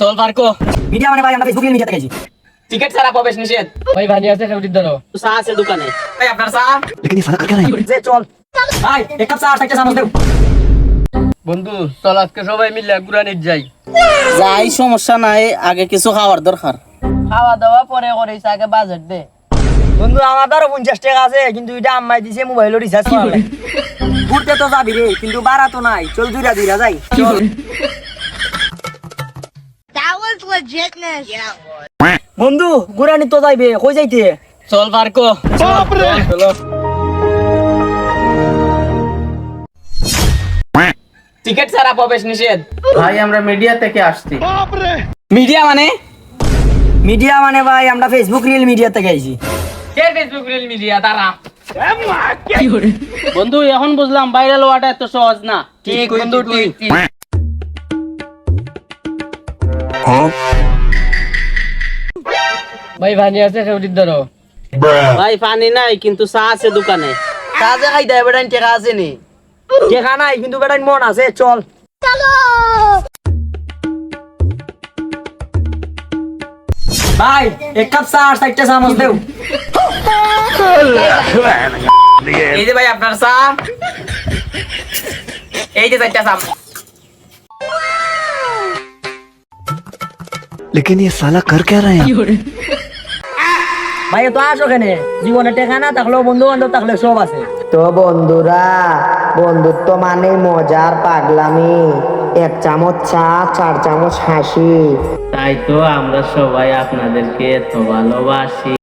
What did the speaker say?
চল পার্কো। মিডিয়া মানে ভাই আমরা ফেসবুকে মিডিয়া দেখেছি টিকেট সারা প্রবেশ নিষেধ। ভাই ভালো আছে ফেভারিট ধরো। চা আছে দোকানে। ভাই আপনার চা? লেকিন সারা আর কেন যে চল। ভাই এক কাপ চা আর একটা চামচ দেও বন্ধু চল আজকে সবাই মিলে ঘুরানি যাই। যাই সমস্যা নাই আগে কিছু খাওয়ার দরকার। খাওয়া দাওয়া পরে করিস আগে বাজেট দে। বন্ধু আমার ধরো পঞ্চাশ টাকা আছে কিন্তু এটা আম্মাই দিছে মোবাইলও রিচার্জ ঘুরতে তো যাবি রে কিন্তু বাড়া তো নাই। চল দুইটা দুইটা যাই। চল। Was legitness. Yeah. বন্ধু গুরানি তো যাইবে কই যাইতে? চল পার্কো। চলো টিকিট ছাড়া প্রবেশ নিষেধ। ভাই আমরা মিডিয়া থেকে আসছি। মিডিয়া মানে? মিডিয়া মানে ভাই আমরা ফেসবুক রিল মিডিয়া থেকে আইছি। কে ফেসবুক রিল মিডিয়া তারা বন্ধু এখন বুঝলাম ভাইরাল হওয়াটা এত সহজ না। ঠিক বন্ধু ঠিক। ভাই ভানি আছে খেউটির ধরো ভাই পানি নাই কিন্তু চা আছে দোকানে চা যে খাই দেয় বেটাইন টাকা আছে নি টাকা নাই কিন্তু বেটাইন মন আছে চল ভাই এক কাপ চা আর চারটা চামচ দেও এই যে ভাই আপনার চা এই যে চারটা চা लेकिन ये साला कर क्या रहा है यहाँ? ভাই তো আসো কেনে? জীবনে টেকা না থাকলেও বন্ধু বান্ধব থাকলে সব আছে। তো বন্ধুরা বন্ধুত্ব মানে মজার পাগলামি। এক চামচ চা চার চামচ হাসি। তাই তো আমরা সবাই আপনাদেরকে এত ভালোবাসি।